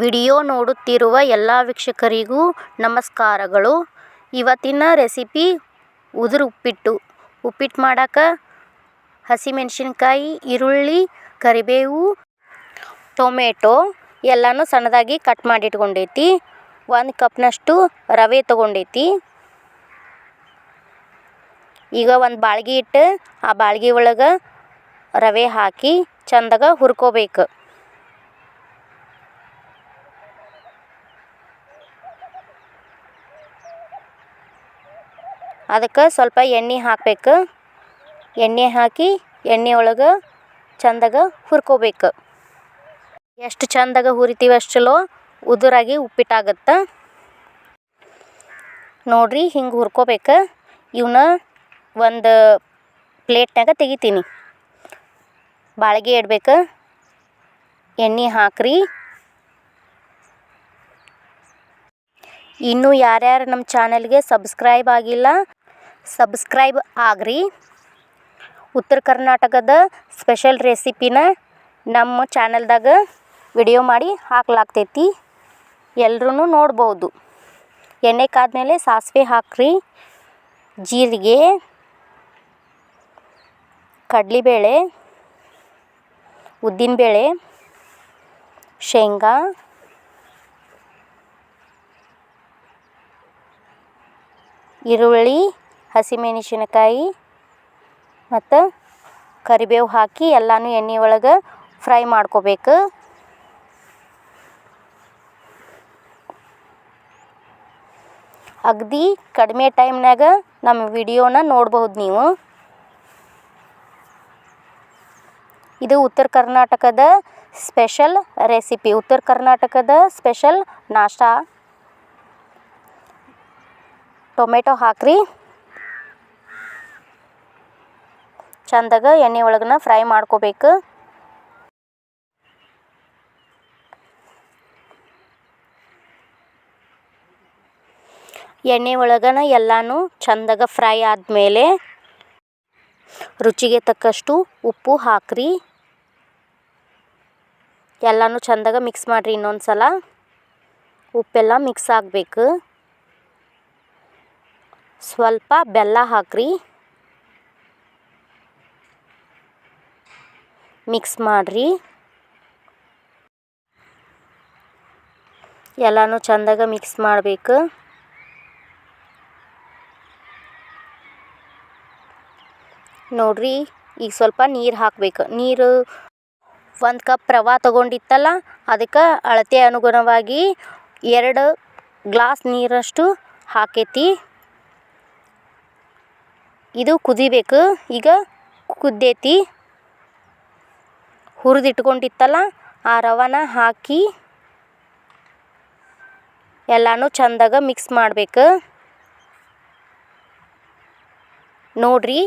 Video ನೋಡುತ್ತಿರುವ ಎಲ್ಲ ವೀಕ್ಷಕರಿಗೂ ನಮಸ್ಕಾರಗಳು. ಇವತ್ತಿನ ರೆಸಿಪಿ ಉದುರು ಉಪ್ಪಿಟ್ಟು. ಉಪ್ಪಿಟ್ಟು ಮಾಡೋಕೆ ಹಸಿಮೆಣಸಿನ್ಕಾಯಿ, ಈರುಳ್ಳಿ, ಕರಿಬೇವು, ಟೊಮೆಟೊ ಎಲ್ಲನೂ ಸಣ್ಣದಾಗಿ ಕಟ್ ಮಾಡಿ ಇಟ್ಕೊಂಡೈತಿ ಒಂದು ಕಪ್ನಷ್ಟು ರವೆ ತೊಗೊಂಡೈತಿ ಈಗ ಒಂದು ಬಾಳ್ಗಿ ಇಟ್ಟು ಆ ಬಾಳ್ಗಿ ಒಳಗೆ ರವೆ ಹಾಕಿ ಚಂದಾಗ ಹುರ್ಕೋಬೇಕು. ಅದಕ್ಕೆ ಸ್ವಲ್ಪ ಎಣ್ಣೆ ಹಾಕ್ಬೇಕು. ಎಣ್ಣೆ ಹಾಕಿ ಎಣ್ಣೆ ಒಳಗೆ ಚಂದಾಗ ಹುರ್ಕೋಬೇಕು. ಎಷ್ಟು ಚಂದಾಗ ಹುರಿತೀವಿ ಅಷ್ಟು ಚಲೋ ಉದುರಾಗಿ ಉಪ್ಪಿಟ್ಟಾಗತ್ತೆ. ನೋಡ್ರಿ ಹಿಂಗೆ ಹುರ್ಕೋಬೇಕು. ಇವನ್ನ ಒಂದು ಪ್ಲೇಟ್ನಾಗ ತೆಗಿತೀನಿ. ಬಾಳಿಗೆ ಇಡ್ಬೇಕು. ಎಣ್ಣೆ ಹಾಕ್ರಿ. ಇನ್ನೂ ಯಾರ್ಯಾರು ನಮ್ಮ ಚಾನಲ್ಗೆ ಸಬ್ಸ್ಕ್ರೈಬ್ ಆಗಿಲ್ಲ ಸಬ್ಸ್ಕ್ರೈಬ್ ಆಗ್ರಿ. ಉತ್ತರ ಕರ್ನಾಟಕದ ಸ್ಪೆಷಲ್ ರೆಸಿಪಿನ ನಮ್ಮ ಚಾನಲ್ದಾಗ ವಿಡಿಯೋ ಮಾಡಿ ಹಾಕ್ಲಾಗ್ತೈತಿ. ಎಲ್ಲರೂ ನೋಡ್ಬೋದು. ಎಣ್ಣೆ ಕಾದ್ಮೇಲೆ ಸಾಸಿವೆ ಹಾಕ್ರಿ. ಜೀರಿಗೆ, ಕಡ್ಲಿಬೇಳೆ, ಉದ್ದಿನಬೇಳೆ, ಶೇಂಗಾ, ಈರುಳ್ಳಿ ಹಸಿಮೆಣಸಿನಕಾಯಿ ಮತ್ತು ಕರಿಬೇವು ಹಾಕಿ ಎಲ್ಲನೂ ಎಣ್ಣೆ ಒಳಗೆ ಫ್ರೈ ಮಾಡ್ಕೋಬೇಕು. ಅಗದಿ ಕಡಿಮೆ ಟೈಮ್ನಾಗ ನಮ್ಮ ವಿಡಿಯೋನ ನೋಡ್ಬಹುದು ನೀವು. ಇದು ಉತ್ತರ ಕರ್ನಾಟಕದ ಸ್ಪೆಷಲ್ ರೆಸಿಪಿ. ಉತ್ತರ ಕರ್ನಾಟಕದ ಸ್ಪೆಷಲ್ ನಾಷ್ಟ. ಟೊಮೆಟೊ ಹಾಕ್ರಿ. ಚಂದಾಗ ಎಣ್ಣೆ ಒಳಗನ ಫ್ರೈ ಮಾಡ್ಕೋಬೇಕು. ಎಣ್ಣೆ ಒಳಗನ ಎಲ್ಲನೂ ಚಂದಾಗ ಫ್ರೈ ಆದಮೇಲೆ ರುಚಿಗೆ ತಕ್ಕಷ್ಟು ಉಪ್ಪು ಹಾಕ್ರಿ. ಎಲ್ಲನೂ ಚಂದಾಗ ಮಿಕ್ಸ್ ಮಾಡಿರಿ ಇನ್ನೊಂದು ಸಲ ಉಪ್ಪೆಲ್ಲ ಮಿಕ್ಸ್ ಆಗಬೇಕು. ಸ್ವಲ್ಪ ಬೆಲ್ಲ ಹಾಕ್ರಿ. ಮಿಕ್ಸ್ ಮಾಡಿರಿ. ಎಲ್ಲನೂ ಚೆಂದಾಗ ಮಿಕ್ಸ್ ಮಾಡಬೇಕು. ನೋಡ್ರಿ, ಈಗ ಸ್ವಲ್ಪ ನೀರು ಹಾಕ್ಬೇಕು. ನೀರು ಒಂದು ಕಪ್ ರವಾ ತೊಗೊಂಡಿತ್ತಲ್ಲ, ಅದಕ್ಕೆ ಅಳತೆ ಅನುಗುಣವಾಗಿ ಎರಡು ಗ್ಲಾಸ್ ನೀರಷ್ಟು ಹಾಕೈತಿ. ಇದು ಕುದಿಬೇಕು. ಈಗ ಕುದ್ದೈತಿ. ಹುರಿದಿಟ್ಕೊಂಡಿತ್ತಲ್ಲ, ಆ ರವಾನ ಹಾಕಿ ಎಲ್ಲನೂ ಚಂದಾಗ ಮಿಕ್ಸ್ ಮಾಡಬೇಕು. ನೋಡ್ರಿ,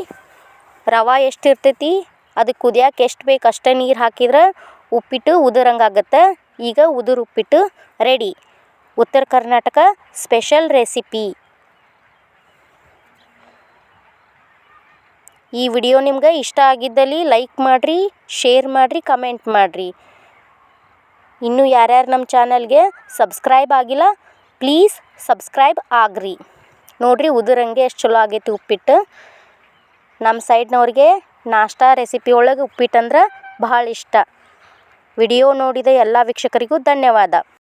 ರವೆ ಎಷ್ಟು ಇರ್ತೈತಿ ಅದಕ್ಕೆ ಕುದಿಯಕ್ಕೆ ಎಷ್ಟು ಬೇಕು ಅಷ್ಟೇ ನೀರು ಹಾಕಿದ್ರೆ ಉಪ್ಪಿಟ್ಟು ಉದುರಂಗಾಗತ್ತೆ. ಈಗ ಉದುರು uppittu ready Uttara Karnataka special recipe ಈ ವಿಡಿಯೋ ನಿಮ್ಗೆ ಇಷ್ಟ ಆಗಿದ್ದಲ್ಲಿ ಲೈಕ್ ಮಾಡಿರಿ, ಶೇರ್ ಮಾಡಿರಿ, ಕಮೆಂಟ್ ಮಾಡಿರಿ. ಇನ್ನೂ ಯಾರ್ಯಾರು ನಮ್ಮ ಚಾನಲ್ಗೆ ಸಬ್ಸ್ಕ್ರೈಬ್ ಆಗಿಲ್ಲ, ಪ್ಲೀಸ್ ಸಬ್ಸ್ಕ್ರೈಬ್ ಆಗ್ರಿ. ನೋಡಿರಿ ಉದುರಂಗೆ ಎಷ್ಟು ಚಲೋ ಆಗೈತಿ ಉಪ್ಪಿಟ್ಟು. ನಮ್ಮ ಸೈಡ್ನವ್ರಿಗೆ ನಾಷ್ಟಾ ರೆಸಿಪಿ ಒಳಗೆ ಉಪ್ಪಿಟ್ಟು ಅಂದ್ರೆ ಭಾಳ ಇಷ್ಟ. ವಿಡಿಯೋ ನೋಡಿದ ಎಲ್ಲ ವೀಕ್ಷಕರಿಗೂ ಧನ್ಯವಾದ.